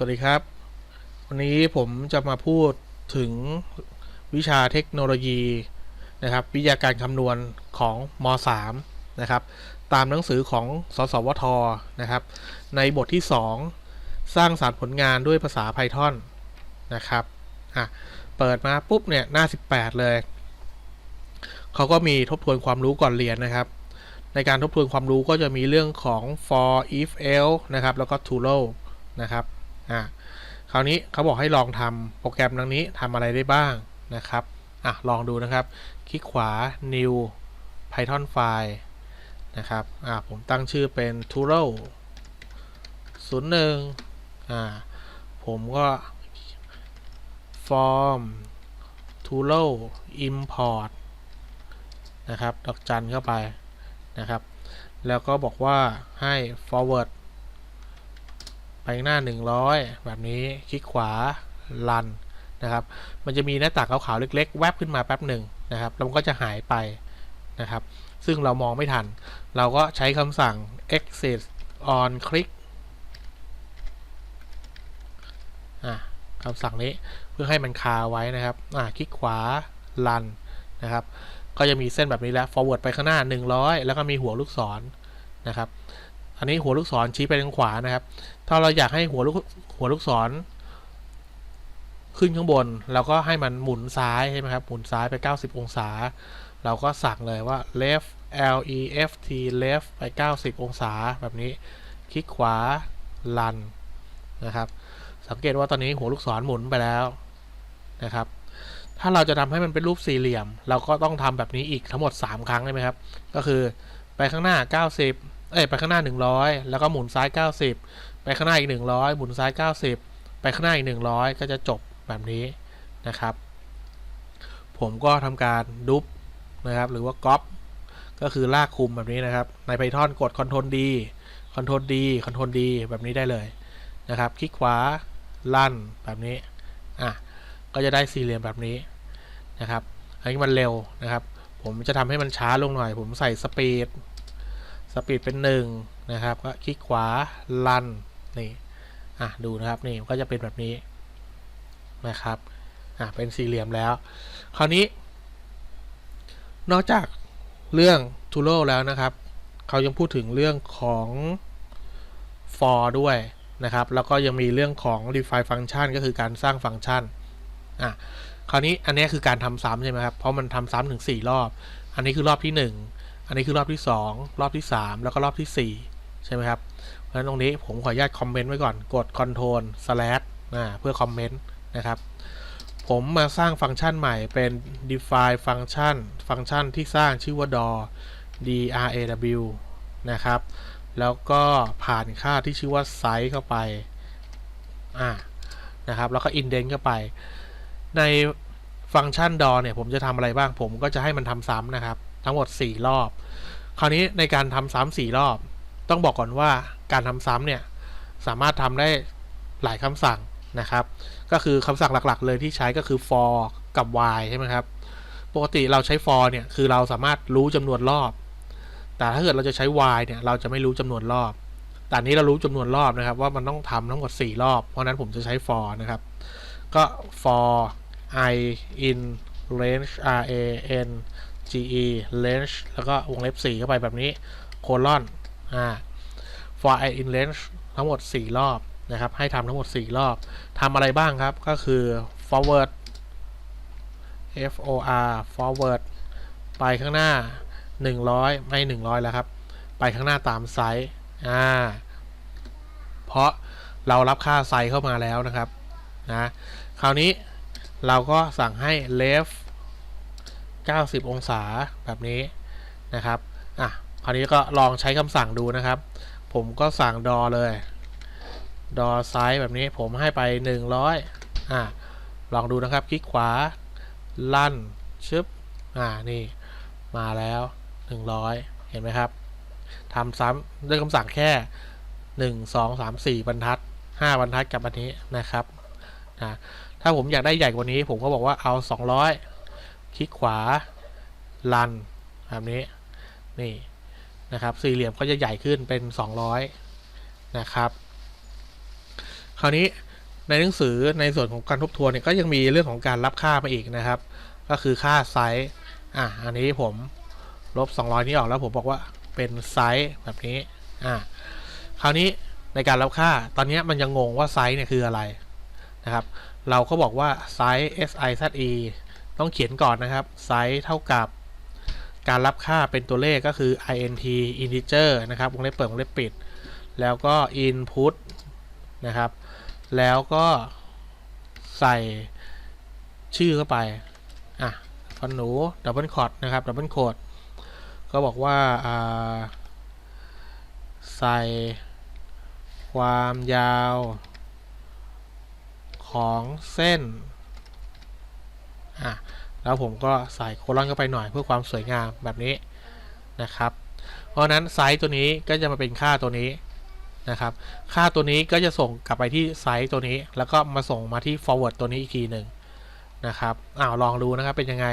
สวัสดีครับ วันนี้ผมจะมาพูดถึงวิชาเทคโนโลยีนะครับ วิทยาการคำนวณของม .3 นะครับ ตามหนังสือของสสวทนะครับ ในบทที่ 2 สร้างสารรค์ผลงานด้วยภาษา Python นะครับอะเปิดมาปุ๊บเนี่ยหน้า 18 เลย เขาก็มีทบทวนความรู้ก่อนเรียนนะครับ ในการทบทวนความรู้ก็จะมีเรื่องของ for if else นะครับ แล้วก็ to row นะครับ อะคราวนี้เขาบอกให้ลองทำโปรแกรมดังนี้ทำอะไรได้บ้างนะครับอะลองดูนะครับ คลิกขวา new python file นะครับอะผมตั้งชื่อเป็น t u r o 01อ่าผมก็ form t u r o import นะครับ ดอกจันเข้าไปนะครับ แล้วก็บอกว่าให้ forward ไปหน้า 100 แบบนี้คลิกขวารันนะครับ มันจะมีหน้าต่างขาวๆเล็ก ๆ แวบขึ้นมาแป๊บหนึ่งนะครับแล้วมันก็จะหายไปนะครับ ซึ่งเรามองไม่ทัน เราก็ใช้คำสั่ง exit on click คำสั่งนี้เพื่อให้มันคาไว้นะครับคลิกขวารันนะครับ ก็จะมีเส้นแบบนี้แล้ว forward ไปข้างหน้า 100 แล้วก็มีหัวลูกศรนะครับ อันนี้หัวลูกศรชี้ไปทางขวานะครับ ถ้าเราอยากให้หัวลูกหัวลูกศร ขึ้นข้างบน เราก็ให้มันหมุนซ้ายใช่ไหมครับ หมุนซ้ายไป 90 องศา เราก็สั่งเลยว่า left L E F T left ไป 90 องศาแบบนี้ คลิกขวา run นะครับ สังเกตว่าตอนนี้หัวลูกศรหมุนไปแล้วนะครับ ถ้าเราจะทำให้มันเป็นรูปสี่เหลี่ยม เราก็ต้องทำแบบนี้อีกทั้งหมด 3 ครั้งใช่ไหมครับ ก็คือไปข้างหน้า 90 เอ้ยไปข้างหน้า 100 แล้วก็หมุนซ้าย 90 ไปข้างหน้าอีก 100 หมุนซ้าย 90 ไปข้างหน้าอีก 100 ก็จะจบแบบนี้นะครับ ผมก็ทำการดุบนะครับ หรือว่าก๊อปก็คือลากคุมแบบนี้นะครับ ใน Python กด Ctrl D Ctrl D Ctrl D แบบนี้ได้เลยนะครับ คลิกขวาลั่นแบบนี้ อะ ก็จะได้สี่เหลี่ยมแบบนี้นะครับ อันนี้มันเร็วนะครับ ผมจะทำให้มันช้าลงหน่อย ผมใส่สปีด สปีดเป็นหนึ่งนะครับก็คลิกขวาลันนี่อะดูนะครับนี่ก็จะเป็นแบบนี้นะครับอะเป็นสี่เหลี่ยมแล้ว คราวนี้ นอกจากเรื่อง t u r o แล้วนะครับเขายังพูดถึงเรื่องของ for ด้วยนะครับ แล้วก็ยังมีเรื่องของ define function ก็คือการสร้างฟังก์ชันอะคราวนี้อันนี้คือการทำซ้ำใช่ไหมครับ เพราะมันทำซ้ำถึง 4 รอบ อันนี้คือรอบที่ 1 อันนี้คือรอบที่ 2 รอบที่ 3 แล้วก็รอบที่ 4 ใช่ไหมครับ เพราะฉะนั้นตรงนี้ผมขออนุญาตคอมเมนต์ไว้ก่อน กด Ctrl slash นะเพื่อคอมเมนต์นะครับ ผมมาสร้างฟังก์ชันใหม่เป็น define function ฟังก์ชันที่สร้างชื่อว่า door draw นะครับ แล้วก็ผ่านค่าที่ชื่อว่า size เข้าไป อ่า นะครับ แล้วก็ indent เข้าไป ในฟังก์ชัน door เนี่ย ผมจะทำอะไรบ้าง ผมก็จะให้มันทำซ้ำนะครับ ทั้งหมด 4 รอบ คราวนี้ในการทำซ้ำ4รอบ ต้องบอกก่อนว่าการทำซ้ำเนี่ย สามารถทำได้หลายคำสั่งนะครับ ก็คือคำสั่งหลักๆ เลยที่ใช้ก็คือ for กับ while ใช่ไหมครับ ปกติเราใช้ for เนี่ย คือเราสามารถรู้จำนวนรอบ แต่ถ้าเกิดเราจะใช้ while เนี่ย เราจะไม่รู้จำนวนรอบ แต่นี้เรารู้จำนวนรอบนะครับ ว่ามันต้องทำทั้งหมด 4 รอบ เพราะฉะนั้นผมจะใช้ for นะครับ ก็ for i in range r a n g e range แล้วก็วงเล็บ4เข้าไปแบบนี้ colon อ่า for i in range ทั้งหมด 4 รอบนะครับ ให้ทำทั้งหมด 4 รอบทำอะไรบ้างครับ ก็คือ forward f o r forward ไปข้างหน้า 100 ไม่ 100 แล้วครับ ไปข้างหน้าตามไซส์อ่า เพราะเรารับค่าไซส์เข้ามาแล้วนะครับ นะ คราวนี้เราก็สั่งให้ left 90 องศาแบบนี้นะครับอะคราวนี้ก็ลองใช้คำสั่งดูนะครับ ผมก็สั่งดอเลย ดอไซส์แบบนี้ผมให้ไป 100อะลองดูนะครับ คลิกขวา ลั่นชึบอ่านี่ มาแล้ว 100 เห็นไหมครับทำซ้ำด้วยคำสั่งแค่ 1 2 3 4 บรรทัด 5 บรรทัดกับอันนี้นะครับนะถ้าผมอยากได้ใหญ่กว่านี้ ผมก็บอกว่าเอา 200 คลิกขวาลันแบบนี้นี่นะครับสี่เหลี่ยมก็จะใหญ่ขึ้นเป็น 200 นะครับ คราวนี้ในหนังสือในส่วนของการทบทวนเนี่ยก็ยังมีเรื่องของการรับค่ามาอีกนะครับ ก็คือค่าไซส์อะอันนี้ผมลบ 200 นี้ออกแล้วผมบอกว่าเป็นไซส์แบบนี้อะคราวนี้ในการรับค่าตอนนี้มันยังงงว่าไซส์เนี่ยคืออะไรนะครับ เราก็บอกว่าไซส์ size ต้องเขียนก่อนนะครับไซส์เท่ากับ การรับค่าเป็นตัวเลขก็คือ int integer นะครับวงเล็บเปิดวงเล็บปิด แล้วก็ input นะครับ แล้วก็ใส่ชื่อเข้าไป อะฟันหนูดับเบิลคอร์ดนะครับดับเบิลโคดก็บอกว่าใส่ความยาวของเส้น อะแล้วผมก็ใส่โคลอนเข้าไปหน่อยเพื่อความสวยงามแบบนี้นะครับ เพราะนั้นไซส์ตัวนี้ก็จะมาเป็นค่าตัวนี้นะครับ ค่าตัวนี้ก็จะส่งกลับไปที่ไซส์ตัวนี้ แล้วก็มาส่งมาที่ forward ตัวนี้อีกทีหนึ่งนะครับอ้าวลองดูนะครับเป็นยังไง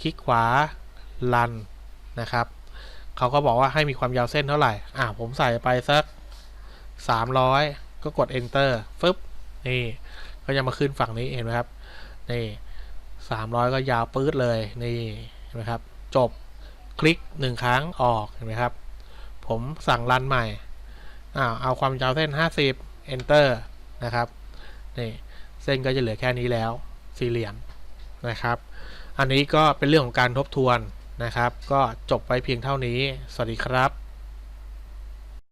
คลิกขวา run นะครับเขาก็บอกว่าให้มีความยาวเส้นเท่าไหร่อ่าผมใส่ไปสัก 300 ก็กด enter ฟึบนี่ก็จะมาขึ้นฝั่งนี้เห็นไหมครับนี่ 300 ก็ยาวปื๊ดเลยนี่เห็นไหมครับ จบคลิกหนึ่งครั้งออกเห็นไหมครับ ผมสั่งรันใหม่อ้าวเอาความยาวเส้น 50 enter นะครับนี่เส้นก็จะเหลือแค่นี้แล้วสี่เหลี่ยมนะครับ อันนี้ก็เป็นเรื่องของการทบทวนนะครับ ก็จบไปเพียงเท่านี้ สวัสดีครับ